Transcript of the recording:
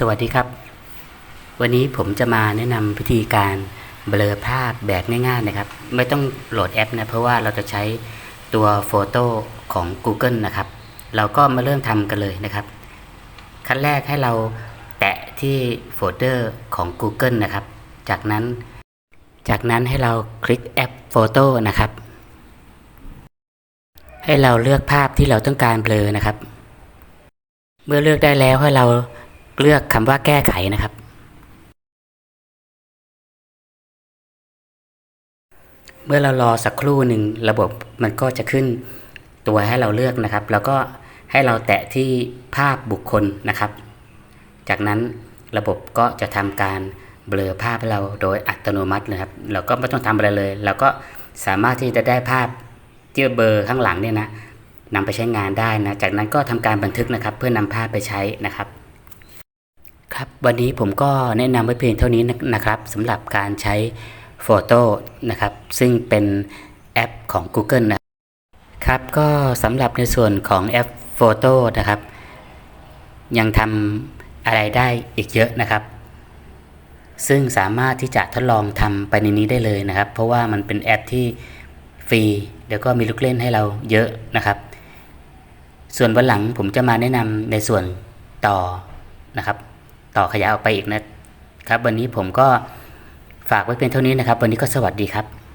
สวัสดีครับ วันนี้ผมจะมาแนะนำวิธีการเบลอภาพแบบง่ายๆนะครับ ไม่ต้องโหลดแอปนะเพราะว่าเราจะใช้ตัวโฟโต้ของ Google นะครับ เราก็มาเริ่มทำกันเลยนะครับ ขั้นแรกให้เราแตะที่โฟลเดอร์ของ Google นะครับ จากนั้น จากนั้นให้เราคลิกแอปโฟโต้นะครับ ให้เราเลือกภาพที่เราต้องการเบลอนะครับ เมื่อเลือกได้แล้วให้เรา เลือกคำว่าแก้ไขนะครับ เมื่อเรารอสักครู่หนึ่งระบบมันก็จะขึ้นตัวให้เราเลือกนะครับ แล้วก็ให้เราแตะที่ภาพบุคคลนะครับ จากนั้นระบบก็จะทำการเบลอภาพให้เราโดยอัตโนมัตินะครับ เราก็ไม่ต้องทำอะไรเลยเราก็สามารถที่จะได้ภาพที่เบลอข้างหลังเนี่ยนะนำไปใช้งานได้นะ จากนั้นก็ทำการบันทึกนะครับ เพื่อนำภาพไปใช้นะครับ ครับวันนี้ผมก็แนะนำไว้เพียงเท่านี้นะครับสำหรับการใช้โฟโต้นะครับ ซึ่งเป็นแอปของ Google นะครับ ก็สำหรับในส่วนของแอปโฟโต้นะครับ ยังทำอะไรได้อีกเยอะนะครับ ซึ่งสามารถที่จะทดลองทำไปในนี้ได้เลยนะครับ เพราะว่ามันเป็นแอปที่ฟรีเดี๋ยวก็มีลูกเล่นให้เราเยอะนะครับ ส่วนวันหลังผมจะมาแนะนำในส่วนต่อนะครับ ต่อขยายออกไปอีกนะครับ วันนี้ผมก็ฝากไว้เพียงเท่านี้นะครับ วันนี้ก็สวัสดีครับ